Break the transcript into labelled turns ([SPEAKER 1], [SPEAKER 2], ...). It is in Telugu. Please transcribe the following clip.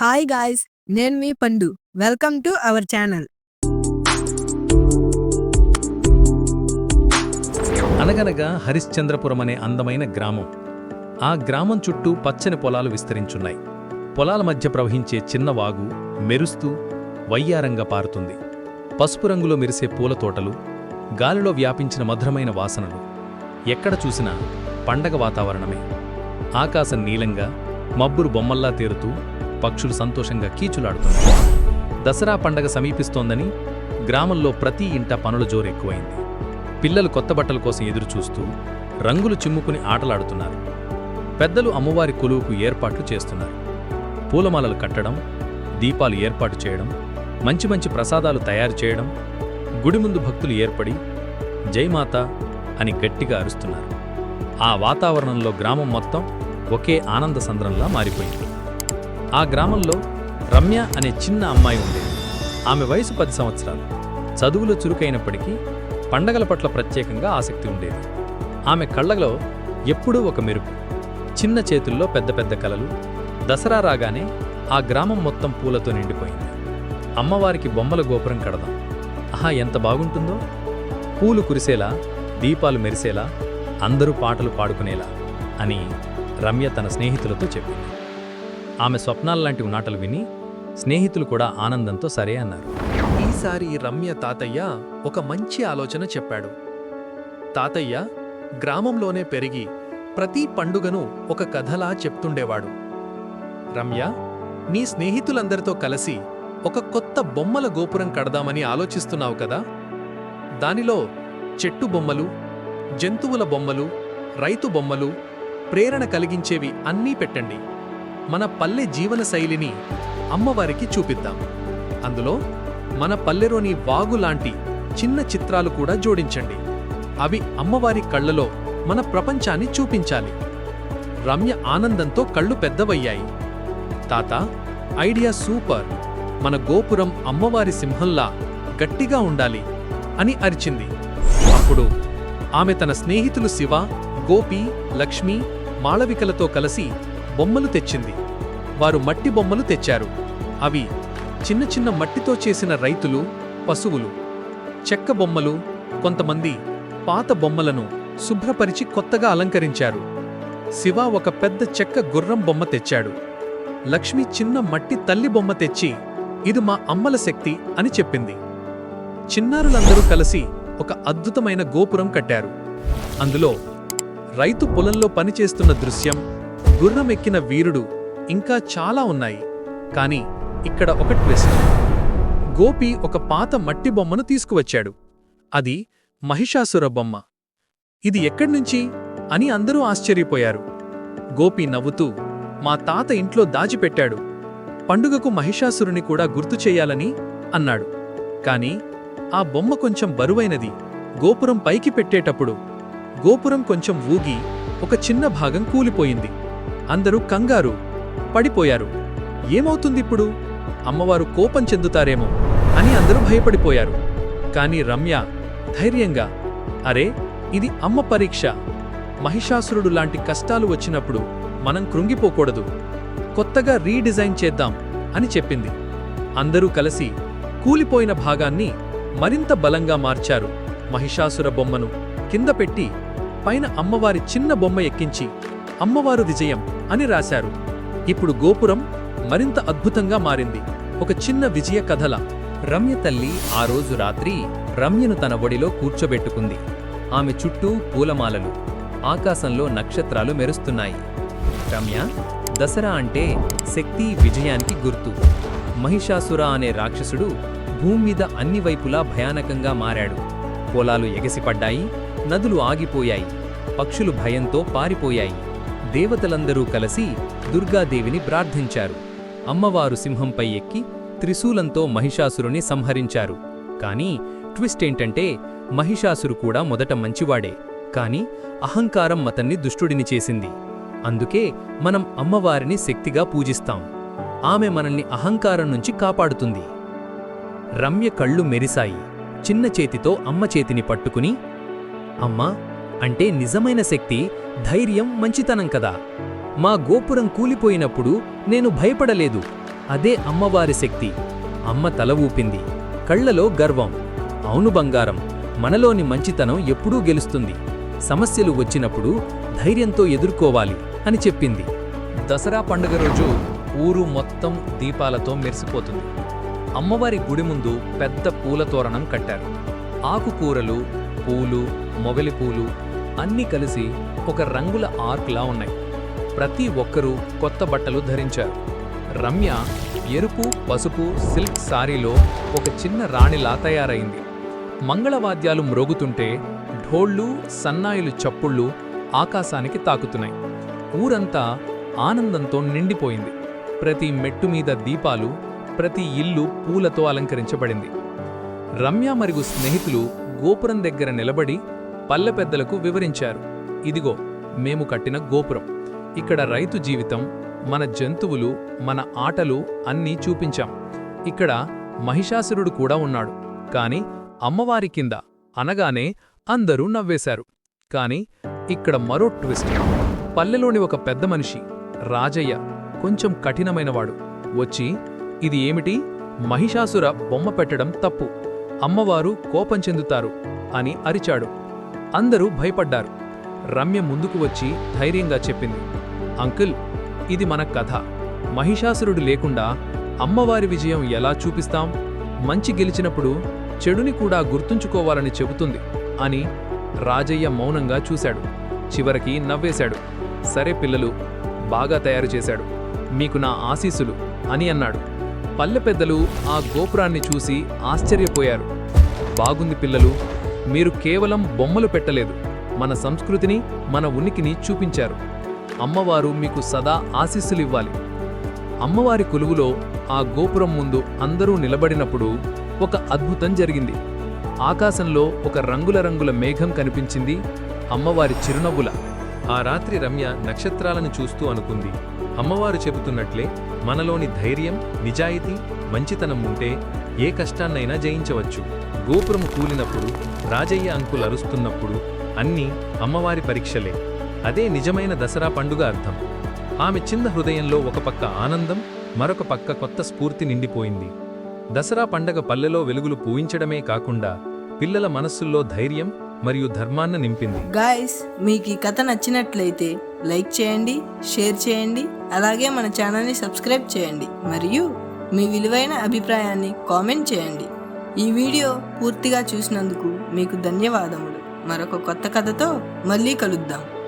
[SPEAKER 1] హాయ్ గాయ్స్ నేను మీ పండు. వెల్కమ్ టు అవర్ ఛానల్
[SPEAKER 2] అనగనగా హరిశ్చంద్రపురం అనే అందమైన గ్రామం. ఆ గ్రామం చుట్టూ పచ్చని పొలాలు విస్తరించున్నాయి. పొలాల మధ్య ప్రవహించే చిన్న వాగు మెరుస్తూ వయ్యారంగా పారుతుంది. పసుపు రంగులో మెరిసే పూల తోటలు గాలిలో వ్యాపించిన మధురమైన వాసనలు. ఎక్కడ చూసినా పండగ వాతావరణమే. ఆకాశం నీలంగా మబ్బురు బొమ్మల్లా తేరుతూ పక్షులు సంతోషంగా కీచులాడుతున్నాయి. దసరా పండగ సమీపిస్తోందని గ్రామంలో ప్రతి ఇంట పనుల జోరు ఎక్కువైంది. పిల్లలు కొత్త బట్టల కోసం ఎదురుచూస్తూ రంగులు చిమ్ముకుని ఆటలాడుతున్నారు. పెద్దలు అమ్మవారి కొలువుకు ఏర్పాట్లు చేస్తున్నారు. పూలమాలలు కట్టడం దీపాలు ఏర్పాటు చేయడం మంచి మంచి ప్రసాదాలు తయారు చేయడం గుడి ముందు భక్తులు ఏర్పడి జైమాత అని గట్టిగా అరుస్తున్నారు. ఆ వాతావరణంలో గ్రామం మొత్తం ఒకే ఆనంద సంద్రంలా మారిపోయింది. ఆ గ్రామంలో రమ్య అనే చిన్న అమ్మాయి ఉండేది. ఆమె వయసు పది సంవత్సరాలు. చదువులో చురుకైనప్పటికీ పండగల పట్ల ప్రత్యేకంగా ఆసక్తి ఉండేది. ఆమె కళ్ళలో ఎప్పుడూ ఒక మెరుపు చిన్న చేతుల్లో పెద్ద పెద్ద కలలు. దసరా రాగానే ఆ గ్రామం మొత్తం పూలతో నిండిపోయింది. అమ్మవారికి బొమ్మల గోపురం కడదాం. ఆహా ఎంత బాగుంటుందో. పూలు కురిసేలా దీపాలు మెరిసేలా అందరూ పాటలు పాడుకునేలా అని రమ్య తన స్నేహితులతో చెప్పింది. ఆమె స్వప్నాల్లాంటి ఉనాటలు విని స్నేహితులు కూడా ఆనందంతో సరే అన్నారు. ఈసారి రమ్య తాతయ్య ఒక మంచి ఆలోచన చెప్పాడు. తాతయ్య గ్రామంలోనే పెరిగి ప్రతి పండుగను ఒక కథలా చెప్తుండేవాడు. రమ్య నీ స్నేహితులందరితో కలిసి ఒక కొత్త బొమ్మల గోపురం కడదామని ఆలోచిస్తున్నావు కదా? దానిలో చెట్టు బొమ్మలు జంతువుల బొమ్మలు రైతు బొమ్మలు ప్రేరణ కలిగించేవి అన్నీ పెట్టండి. మన పల్లె జీవన శైలిని అమ్మవారికి చూపిద్దాం. అందులో మన పల్లెలోని వాగు లాంటి చిన్న చిత్రాలు కూడా జోడించండి. అవి అమ్మవారి కళ్ళలో మన ప్రపంచాన్ని చూపించాలి. రమ్య ఆనందంతో కళ్ళు పెద్దవయ్యాయి. తాత ఐడియా సూపర్! మన గోపురం అమ్మవారి సింహంలా గట్టిగా ఉండాలి అని అరిచింది. అప్పుడు ఆమె తన స్నేహితులు శివ గోపి లక్ష్మి మాళవికలతో కలిసి బొమ్మలు తెచ్చింది. వారు మట్టి బొమ్మలు తెచ్చారు. అవి చిన్న చిన్న మట్టితో చేసిన రైతులు పశువులు. చెక్క బొమ్మలు కొంతమంది పాత బొమ్మలను శుభ్రపరిచి కొత్తగా అలంకరించారు. శివ ఒక పెద్ద చెక్క గుర్రం బొమ్మ తెచ్చాడు. లక్ష్మి చిన్న మట్టి తల్లి బొమ్మ తెచ్చి ఇది మా అమ్మల శక్తి అని చెప్పింది. చిన్నారులందరూ కలిసి ఒక అద్భుతమైన గోపురం కట్టారు. అందులో రైతు పొలంలో పనిచేస్తున్న దృశ్యం గుర్రం ఎక్కిన వీరుడు ఇంకా చాలా ఉన్నాయి. కాని ఇక్కడ ఒక ట్విస్ట్. గోపి ఒక పాత మట్టి బొమ్మను తీసుకువచ్చాడు. అది మహిషాసుర బొమ్మ. ఇది ఎక్కడ్నుంచి అని అందరూ ఆశ్చర్యపోయారు. గోపి నవ్వుతూ మా తాత ఇంట్లో దాచిపెట్టాడు. పండుగకు మహిషాసురుని కూడా గుర్తు చెయ్యాలని అన్నాడు. కాని ఆ బొమ్మ కొంచెం బరువైనది. గోపురం పైకి పెట్టేటప్పుడు గోపురం కొంచెం ఊగి ఒక చిన్న భాగం కూలిపోయింది. అందరూ కంగారు పడిపోయారు. ఏమవుతుందిప్పుడు? అమ్మవారు కోపం చెందుతారేమో అని అందరూ భయపడిపోయారు. కాని రమ్య ధైర్యంగా అరే ఇది అమ్మ పరీక్ష. మహిషాసురుడు లాంటి కష్టాలు వచ్చినప్పుడు మనం కృంగిపోకూడదు. కొత్తగా రీడిజైన్ చేద్దాం అని చెప్పింది. అందరూ కలిసి కూలిపోయిన భాగాన్ని మరింత బలంగా మార్చారు. మహిషాసుర బొమ్మను కింద పెట్టి పైన అమ్మవారి చిన్న బొమ్మ ఎక్కించి అమ్మవారు విజయం అని రాశారు. ఇప్పుడు గోపురం మరింత అద్భుతంగా మారింది. ఒక చిన్న విజయ కథల.
[SPEAKER 3] రమ్య తల్లి ఆ రోజు రాత్రి రమ్యను తన ఒడిలో కూర్చోబెట్టుకుంది. ఆమె చుట్టూ పూలమాలలు ఆకాశంలో నక్షత్రాలు మెరుస్తున్నాయి. రమ్య దసరా అంటే శక్తి విజయానికి గుర్తు. మహిషాసుర అనే రాక్షసుడు భూమి మీద అన్ని వైపులా భయానకంగా మారాడు. పొలాలు ఎగసిపడ్డాయి నదులు ఆగిపోయాయి పక్షులు భయంతో పారిపోయాయి. దేవతలందరూ కలిసి దుర్గాదేవిని ప్రార్థించారు. అమ్మవారు సింహంపై ఎక్కి త్రిశూలంతో మహిషాసురుని సంహరించారు. కానీ ట్విస్ట్ ఏంటంటే మహిషాసురు కూడా మొదట మంచివాడే. కాని అహంకారం అతన్ని దుష్టుడిని చేసింది. అందుకే మనం అమ్మవారిని శక్తిగా పూజిస్తాం. ఆమె మనల్ని అహంకారం నుంచి కాపాడుతుంది. రమ్య కళ్ళు మెరిశాయి. చిన్న చేతితో అమ్మ చేతిని పట్టుకుని అమ్మా అంటే నిజమైన శక్తి ధైర్యం మంచితనం కదా. మా గోపురం కూలిపోయినప్పుడు నేను భయపడలేదు.
[SPEAKER 2] అదే అమ్మవారి శక్తి. అమ్మ తల ఊపింది. కళ్ళలో గర్వం. అవును బంగారం. మనలోని మంచితనం ఎప్పుడూ గెలుస్తుంది. సమస్యలు వచ్చినప్పుడు ధైర్యంతో ఎదుర్కోవాలి అని చెప్పింది. దసరా పండుగ రోజు ఊరు మొత్తం దీపాలతో మెరిసిపోతుంది. అమ్మవారి గుడి ముందు పెద్ద పూల తోరణం కట్టారు. ఆకుకూరలు పూలు మొగలి పూలు అన్నీ కలిసి ఒక రంగుల ఆర్క్లా ఉన్నాయి. ప్రతి ఒక్కరూ కొత్త బట్టలు ధరించారు. రమ్య ఎరుపు పసుపు సిల్క్ సారీలో ఒక చిన్న రాణిలా తయారైంది. మంగళవాద్యాలు మ్రోగుతుంటే ఢోళ్ళు సన్నాయిలు చప్పుళ్ళు ఆకాశానికి తాకుతున్నాయి. ఊరంతా ఆనందంతో నిండిపోయింది. ప్రతి మెట్టు మీద దీపాలు ప్రతి ఇల్లు పూలతో అలంకరించబడింది. రమ్య మరియు స్నేహితులు గోపురం దగ్గర నిలబడి పల్లె పెద్దలకు వివరించారు. ఇదిగో మేము కట్టిన గోపురం. ఇక్కడ రైతు జీవితం మన జంతువులు మన ఆటలు అన్నీ చూపించాం. ఇక్కడ మహిషాసురుడు కూడా ఉన్నాడు. కాని అమ్మవారి కింద అనగానే అందరూ నవ్వేశారు. కాని ఇక్కడ మరో ట్విస్ట్. పల్లెలోని ఒక పెద్ద మనిషి రాజయ్య కొంచెం కఠినమైనవాడు. వచ్చి ఇది ఏమిటి? మహిషాసుర బొమ్మ పెట్టడం తప్పు. అమ్మవారు కోపం చెందుతారు అని అరిచాడు. అందరూ భయపడ్డారు. రమ్య ముందుకు వచ్చి ధైర్యంగా చెప్పింది అంకుల్ ఇది మన కథ. మహిషాసురుడు లేకుండా అమ్మవారి విజయం ఎలా చూపిస్తాం? మంచి గెలిచినప్పుడు చెడుని కూడా గుర్తుంచుకోవాలని చెబుతుంది అని రాజయ్య మౌనంగా చూశాడు. చివరికి నవ్వేశాడు. సరే పిల్లలు బాగా తయారు చేశాడు. మీకు నా ఆశీసులు అని అన్నాడు. పల్లె పెద్దలు ఆ గోపురాన్ని చూసి ఆశ్చర్యపోయారు. బాగుంది పిల్లలు మీరు కేవలం బొమ్మలు పెట్టలేదు మన సంస్కృతిని మన ఉనికిని చూపించారు. అమ్మవారు మీకు సదా ఆశీస్సులివ్వాలి. అమ్మవారి కొలువులో ఆ గోపురం ముందు అందరూ నిలబడినప్పుడు ఒక అద్భుతం జరిగింది. ఆకాశంలో ఒక రంగుల రంగుల మేఘం కనిపించింది. అమ్మవారి చిరునవ్వుల
[SPEAKER 4] ఆ రాత్రి రమ్య నక్షత్రాలను చూస్తూ అనుకుంది. అమ్మవారు చెబుతున్నట్లే మనలోని ధైర్యం నిజాయితీ మంచితనం ఉంటే ఏ కష్టాన్నైనా జయించవచ్చు. గోపురం కూలినప్పుడు రాజయ్య అంకులు అరుస్తున్నప్పుడు అన్నీ అమ్మవారి పరీక్షలే. అదే నిజమైన దసరా పండుగ అర్థం. ఆమె చిన్న హృదయంలో ఒక పక్క ఆనందం మరొక పక్క కొత్త స్ఫూర్తి నిండిపోయింది. దసరా పండగ పల్లెలో వెలుగులు పూయించడమే కాకుండా పిల్లల మనస్సుల్లో ధైర్యం మరియు ధర్మాన్న నింపింది.
[SPEAKER 1] గాయస్ మీకు ఈ కథ నచ్చినట్లయితే లైక్ చేయండి షేర్ చేయండి అలాగే మన ఛానల్ని సబ్స్క్రైబ్ చేయండి. మరియు మీ విలువైన అభిప్రాయాన్ని కామెంట్ చేయండి. ఈ వీడియో పూర్తిగా చూసినందుకు మీకు ధన్యవాదములు. మరొక కొత్త కథతో మళ్ళీ కలుద్దాం.